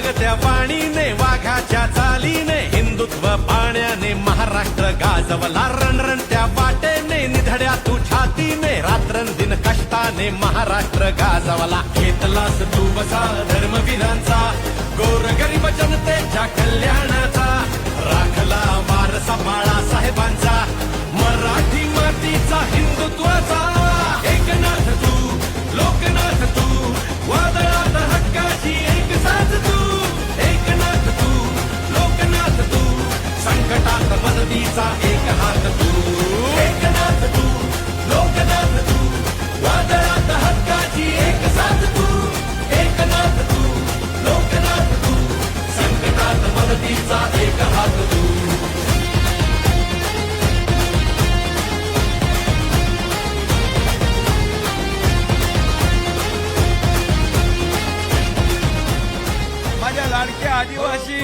भगत्या पाणीने वाघाच्या चालीने हिंदुत्व पाण्याने महाराष्ट्र गाजवला रणरणत्या वाटेने निधड्या तू छातीने रात्रंदिन कष्टाने महाराष्ट्र गाजवला. घेतलास तू बसा धर्मवीरांचा मदतीचा एक हात तू. एकनाथ तू लोकनाथ तू वादळात हक्काची एक साथ तू. एकनाथ तू लोकनाथ तू संकटात मदतीचा एक हात तू. माझ्या लाडक्या आदिवासी.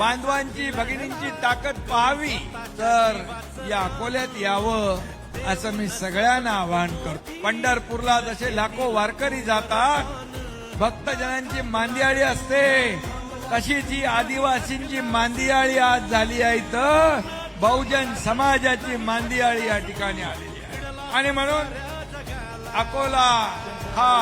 बांधवांची भगिनींची ताकद पाहावी. तर या अकोल्यात यावं असं मी सगळ्यांना आवाहन करतो. पंढरपूरला जसे लाखो वारकरी जातात भक्तजनांची मांदियाळी असते. तशीच ही आदिवासींची मांदियाळी आज झाली आहे तर बहुजन समाजाची मांदियाळी या ठिकाणी आलेली आहे. आणि म्हणून अकोला हा